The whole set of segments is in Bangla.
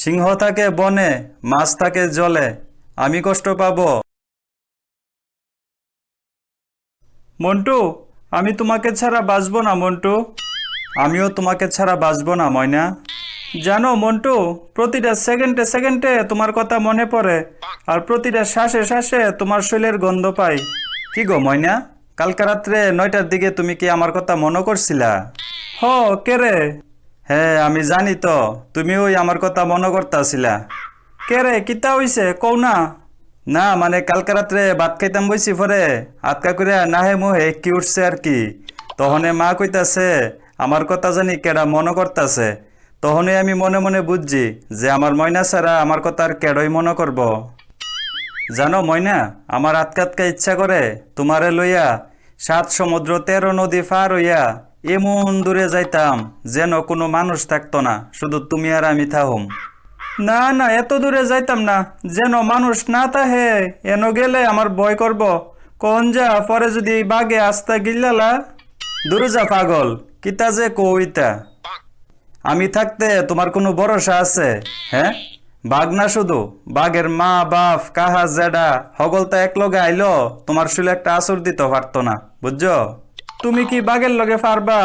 সিংহ থাকে বনে, মাছ থাকে জলে। আমি কষ্ট পাব। মন্টু, আমি তোমাকে ছাড়া বাঁচবো না মন্টু। আমিও তোমাকে ছাড়া বাঁচবো না, ময়না। জানো মন্টু, প্রতিটা সেকেন্ডে সেকেন্ডে তোমার কথা মনে পড়ে, আর প্রতিটা শ্বাসে শ্বাসে তোমার শৈলের গন্ধ পাই। কি গো, ময়না? কালকে রাত্রে নয়টার দিকে তুমি কি আমার কথা মনে করছিলা? হ, কে রে? হ্যাঁ আমি জানি তো তুমি ওই আমার কথা মনে করতাছিলা। কে রে, কিতা হইছে? কও না। না মানে কালকে রাত্রে ভাত খাইতাম বইছি পরে। আটকা করে নাহে মুহে কি উঠছে আর কি। তহনে মা কইতাছে, আমার কথা জানি কেডা মনে করতাছে? তহনে আমি মনে মনে বুঝছি যে আমার ময়না ছাড়া আমার কথা আর কেডই মনে করব। জানো ময়না, আমার আটকাতকা ইচ্ছা করে তোমারে লইয়া সাত সমুদ্র তেরো নদী পার হইয়া এমন দূরে যাইতাম যেন কোনো মানুষ থাকতো না, শুধু তুমি আর আমি থাহুম। না না, এত দূরে যাইতাম না, যেন মানুষ না তাহে, এন গেলে আমার ভয় করব। কোন যা, পরে যদি বাগে আস্তা গিল্লালা দূরে যা, পাগল, কিতা যে কইতা আমি থাকতে তোমার কোনো ভরসা আছে হ্যাঁ? বাঘ না শুধু, বাঘের মা, বাপ, কাহা, জেডা হগলতা এক লগে আইলো, তোমার শুলে একটা আসর দিতে পারতো না, বুঝছ? তুমি কি বাঘের লগে পারবা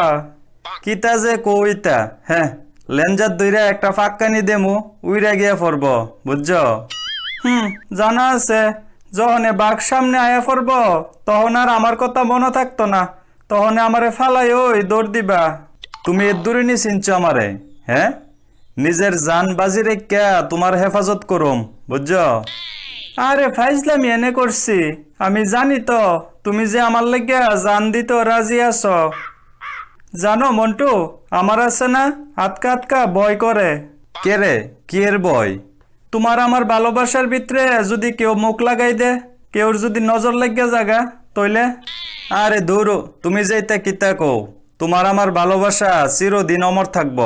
কিতা যে কইতা হ্যাঁ লেঞ্জার দইরা একটা ফাক্কানি দেমু, উইরা গিয়া পড়ব বুঝছ? হুম, জানা আছে যখনে বাঘ সামনে আয়া পড়ব তখন আর আমার কথা মনে থাকতো না তখন আমারে ফালাই ওই দৌড় দিবা। তুমি এর দূরে নি চিনছো আমারে হ্যাঁ নিজের জান বাজি রেখা তোমার হেফাজত করুম, বুঝছ? আরে ফাইজলামি এনে করছি। আমি জানি তো তুমি যে আমার লেগে জান দিত রাজি আছো। জানো মন্টু আমার আছে না আটকা আটকা বয় করে। কে রে? কি এর ভয় তোমার আমার ভালোবাসার ভিতরে যদি কেউ মুখ লাগাই দে কেউর যদি নজর লাগিয়া জাগা তইলে? আরে দূর তুমি যাইতে কিতা কও তোমার আমার ভালোবাসা চিরদিন অমর থাকব।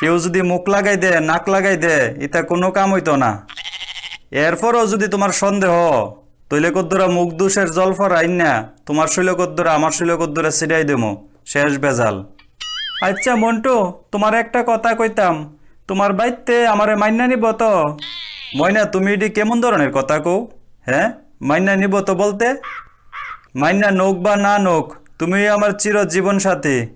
কেউ যদি মুখ লাগাই দে নাক লাগাই দে এটা কোনো কাম হইতো না। এরপরও যদি তোমার সন্দেহ, তৈলে কদ্দুরা মুখ দুষের জলফর ফরাইন না, তোমার শৈল কদ্দুরা আমার শৈল কদ্দুরা ছিটাই দেবো। শেষ বেজাল। আচ্ছা মন্টু, তোমার একটা কথা কইতাম। তোমার বাইতে আমারে মাইনা নিব তো? ময়না তুমি এটি কেমন ধরনের কথা কও? হ্যাঁ? মাইনা নিব তো বলতে? মাইনা নোক বা না নোক, তুমি আমার চির জীবন সাথী।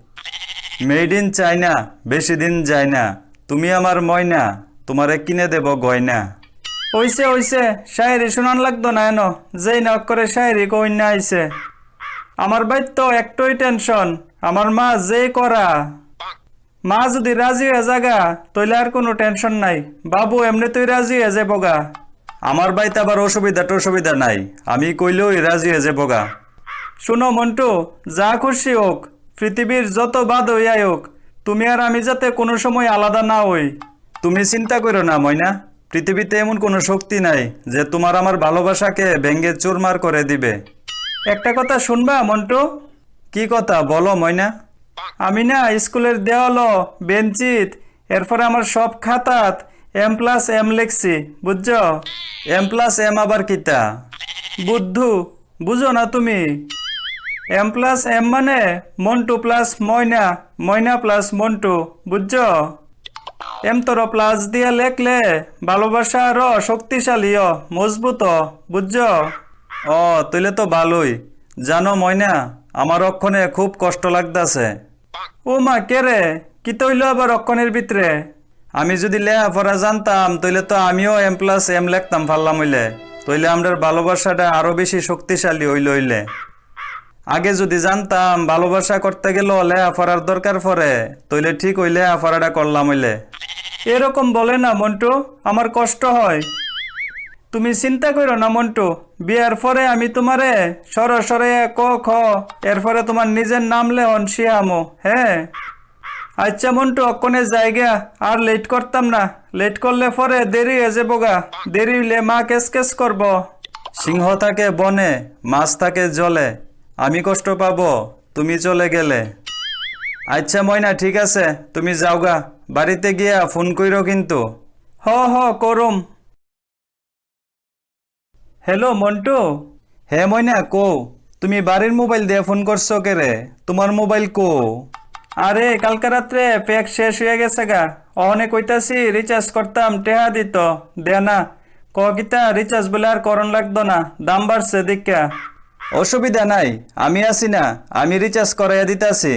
মেড ইন চাইনা বেশি দিন যায় না। তুমি আমার ময়না, তোমারে কিনে দেব গয়না। ওইসে ওইসে শায়েরি শোনান লাগতো না এনো। যেই নক করে শায়েরি কইনা আইছে। আমার বাইর তো একটাই টেনশন, আমার মা যেই করা। মা যদি রাজি হয়ে জাগা, তইলে আর কোনো টেনশন নাই। বাবু এমনি তুই রাজি হয়ে যাবগা আমার বাইতে আবার অসুবিধা টসুবিধা নাই। আমি কইলেই রাজি হয়ে যাবগা শুনো মন্টু, যা খুশি হোক, পৃথিবীর যত বাদ হইয়াই হোক, তুমি আর আমি যাতে কোনো সময় আলাদা না হই। তুমি চিন্তা করো না, ময়না। পৃথিবীতে এমন কোনো শক্তি নাই যে তোমার আমার ভালোবাসাকে ভেঙ্গে চুরমার করে দিবে। একটা কথা শুনবা, মন্টু? কি কথা? বলো, ময়না। আমি না স্কুলের দেওয়াল, বেঞ্চিত, এরপরে আমার সব খাতাত এম প্লাস এম লিখছি, বুঝছ? এম প্লাস এম আবার কিতা? বুদ্ধু, বুঝো না তুমি। এম প্লাস এম মানে মন্টু প্লাস ময়না ময়না প্লাস মন্টু, বুঝছ? এম তোর প্লাস দিয়ে লেখলে, ভালোবাসা আরও শক্তিশালী ও মজবুত, বুঝছ? ও তুইলে তো ভালোই। জানো ময়না আমার অক্ষণে খুব কষ্ট লাগতাছে। ও মা, কে রে? কি তৈল আবার অক্ষণের ভিতরে? আমি যদি লেহা পড়া জানতাম, তইলে তো আমিও এম প্লাস এম লিখতাম পারলাম হইলে। তইলে আমরার ভালোবাসাটা আরও বেশি শক্তিশালী হইল হইলে। আগে যদি জানতাম, ভালোবাসা করতে গেল লেহাফাড়ার দরকার পড়ে, তইলে ঠিক ওই লেহাফাড়াটা করলাম হইলে। এরকম বলে না, মন্টু। আমার কষ্ট হয়। তুমি চিন্তা করো না, মন্টু। বিয়ার পরে আমি তোমারে সর সরে ক, খ, এরপরে তোমার নিজের নাম লেহন শিয়ামো হ্যাঁ? আচ্ছা মন্টু অক্ষণে জায়গা। আর লেট করতাম না। লেট করলে পরে দেরি হয়ে যাব গা। দেরি হইলে মা কেস কেস করব। সিংহ থাকে বনে, মাছ থাকে জলে। আমি কষ্ট পাবো, তুমি চলে গেলে। আচ্ছা ময়না, ঠিক আছে। তুমি যাওগা বাড়িতে গিয়া ফোন কইরো কিন্তু। হ হ, করুম। হ্যালো, মন্টু। হে ময়না কো তুমি বাড়ির মোবাইল দিয়ে ফোন করছ কে রে? তোমার মোবাইল কো আরে, কালকে রাত্রে প্যাক শেষ হয়ে গেছে গা। অহনে কইতাছি রিচার্জ করতাম, টেহা দিত। দে না। ক কিতা রিচার্জ বলে আর করণ লাগতো না। দাম বাড়ছে, দীক্ষা। অসুবিধা নাই, আমি আছি না। আমি রিচার্জ করাইয়া দিতাছি।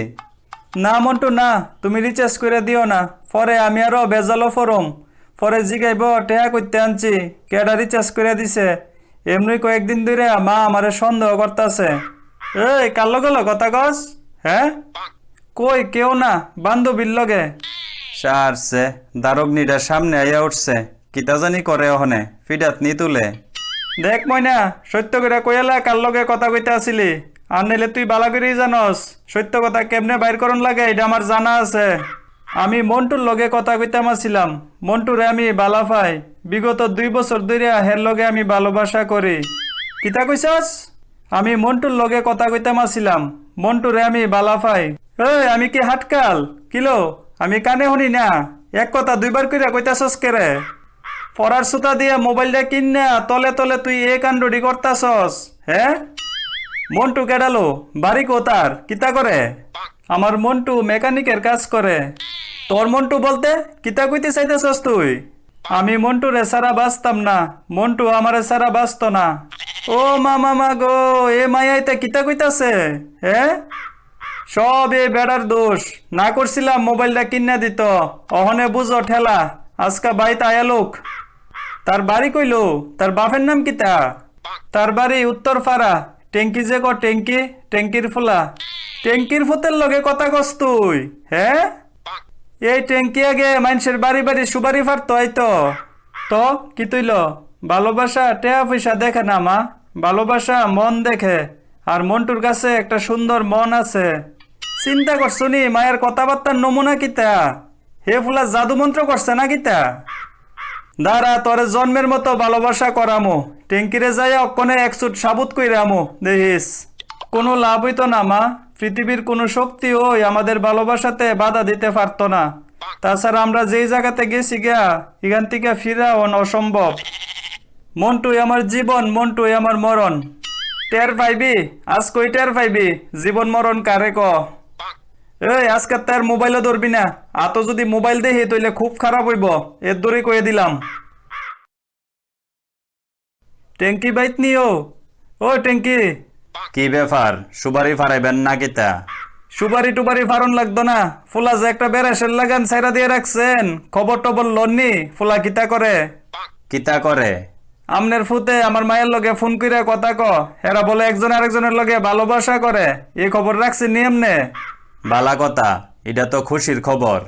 না মন্টু না তুমি রিচার্জ করে দিও না। পরে আমি আরও বেজালো ফরম পরে জিগাইব টেহা করতে আনছি। কেডা রিচার্জ করে দিছে? এমনি কয়েকদিন ধরে মা আমারে সন্দেহ করতেছে। এই কার লগে লো কথা কস। হ্যাঁ? কই কেউ না বান্ধবীর লগে। সারছে দারোগনিটা সামনে আইয়া উঠছে। কিতা জানি করে ওহনে ফিডাত নি তুলে। দেখ ময়না সত্য করে কইলা কার লগে কথা কইতে আসিলি। আর নিলে তুই বালা করেই জানস। সত্য কথা কেমনে বাইর করন লাগে, এটা আমার জানা আছে। আমি মন্টুর লগে কথা কইতাম আসিলাম। মন্টুরে আমি বালা পাই। বিগত দুই বছর ধরে হের লগে আমি ভালোবাসা করি। কিতা কইছস? আমি মন্টুর লগে কথা কইতাম আসিলাম। মন্টুরে আমি বালা পাই। আমি কি হাটকাল? কিলো? আমি কানে শুনি না। এক কথা দুইবার কইরা কইতাছস কেরে পড়ার সুতা দিয়ে মোবাইলটা কিন না, তলে তলে তুই এ কাণ্ডটি করতাছস। হ্যাঁ মন্টু কেডালো, বাড়ি কোতার কিতা করে? আমার মন্টু মেকানিকের কাজ করে। তোর মন্টু বলতে, কিতা কইতে চাইতেছস তুই? আমি মন্টু রে সারা বাঁচতাম না। মন্টু আমারে সারা বাঁচত না। ও মা মামা গো, এ মায়াইতে কিতা কইতাছে? হ্যাঁ সব এ বেড়ার দোষ। না করছিলাম মোবাইলটা কিনে দিত। অহনে বুঝো ঠেলা, আজকা বাইতে আয়ালোক তার বাড়ি কইলো, তার বাপের নাম কিতা? তার বাড়ি উত্তর ফাড়া টেঙ্কি যে ক টেঙ্কি টেঙ্কির ফুলা? টেঙ্কির ফুতের লগে কথা কস তুই হ্যাঁ এই টেঙ্কি আগে মানুষের বাড়ি বাড়ি সুবারি ফারতো তো। তো, কি তুইল ভালোবাসা, টেয়া পয়সা দেখে না, মা? ভালোবাসা মন দেখে। আর মন্টুর কাছে একটা সুন্দর মন আছে। চিন্তা করছ নি মায়ের কথাবার্তার নমুনা কিতা? হে ফুলা জাদু মন্ত্র করছে না কিতা? দাঁড়া, তোরে জন্মের মতো ভালোবাসা করামো। টেঙ্কিরে যাই অক্ষণে একচুট সাবুত কইরামো। দেখিস, কোনো লাভ হইতো না, মা। পৃথিবীর কোনো শক্তি ওই আমাদের ভালোবাসাতে বাধা দিতে পারতো না। তাছাড়া আমরা যেই জায়গাতে গেছি গা এখান থেকে ফিরা অসম্ভব। মন্টুই আমার জীবন, মন্টুই আমার মরণ। টের পাইবি? আজ কই টের পাইবি? জীবন মরণ কারে ক? এই আজকে তার মোবাইলও ধরবি না। আতো যদি মোবাইল দেখি তইলে খুব খারাপ হইব। এর দূরে কয়ে দিলাম। ট্যাঙ্কি বাইত নিও। ও ট্যাঙ্কি কি ব্যাপার? সুবারি ফারাইবেন না কিতা? সুবারি টুবারি ফারন লাগতো না। ফুলা যে একটা বেড়াসের লাগান সাইরা দিয়ে রাখছেন। খবর টবর লননি ফুলা কিতা করে? কিতা করে? আমনের ফুতে আমার মায়ের লগে ফোন কইরা কথা ক। এরা বলে একজন আরেকজনের লগে ভালোবাসা করে। এই খবর রাখছি নিয়মনে বালা কথা এটা তো খুশির খবর।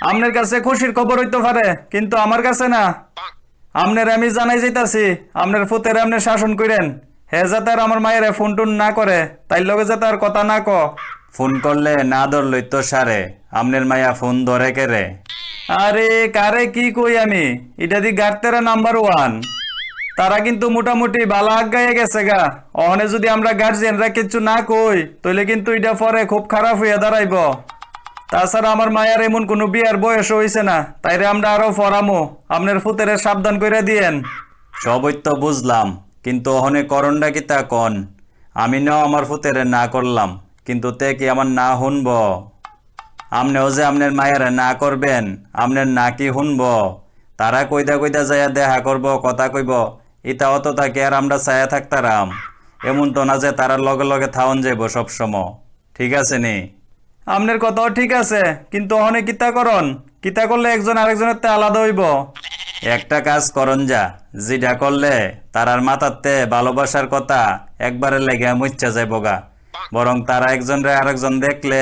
আমনের কাছে খুশির খবর হইতে পারে কিন্তু আমার কাছে না। আপনার আমি জানাই যাইতাছি আপনার ফুতের আপনি শাসন করেন হে যাতে আর আমার মায়ের ফোন টোন না করে তাই লগে যাতে আর কথা না ক। ফোন করলে না ধরলই তো সারে আমনের মায়া ফোন ধরে কেরে? আরে কারে কি কই আমি? এটা দি গার্তেরা নাম্বার ওয়ান। তারা কিন্তু মোটামুটি বালা আগাইয়ে গেছে গা। অহনে যদি আমরা গার্জিয়ানরা কিছু না কই তাহলে কিন্তু এটা পরে খুব খারাপ হইয়া দাঁড়াইব। তাছাড়া আমার মায়ের এমন কোনো বিয়ার বয়স হইছে না, তাইরে আমরা আরও ফরামো আপনার ফুতেরে সাবধান করে দিয়েন। সবই তো বুঝলাম, কিন্তু অহনে করণটা কি তা কন? আমি নাও আমার ফুতেরে না করলাম, কিন্তু তে কি আমার না শুনব আমনেও যে আপনার মায়েরে না করবেন আপনার না কি শুনব তারা কইদা কইদা যাইয়া দেখা করব, কথা কইব। ইতা অত থাকে, আর আমরা ছায়া থাকতারাম। এমন তো না যে তারার লগে লগে থাউন যাইব সবসময়। ঠিক আছে নি? আমনের কথাও ঠিক আছে, কিন্তু অহনে কিতা করন? কিতা করলে একজন আরেকজনের তে আলাদা হইব? একটা কাজ করন যা যেটা করলে তারার মাথাতে ভালোবাসার কথা একবারে লেগে মুচ্ছা যাইব গা। বরং তারা একজনরে আরেকজন দেখলে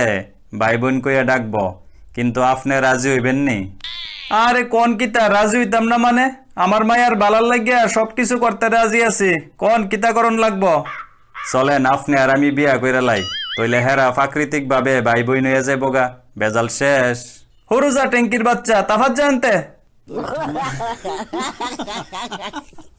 ভাই বোন কইয়া ডাকবো। কিন্তু আপনি রাজি হইবেন নি? আরে কোন কিতা, রাজি হইতাম না মানে? আমার মায়ার বালার লাগিয়া সব কিছু করতে রাজি আছি। কন কিতাকরণ লাগবো? চলেন আপনি আর আমি বিয়া কইরা লাই। তইলে হেরা প্রাকৃতিক ভাবে ভাই বই নিয়ে যায় বোগা বেজাল শেষ। হরুজা ট্যাঙ্কির বাচ্চা তাফাত জানতে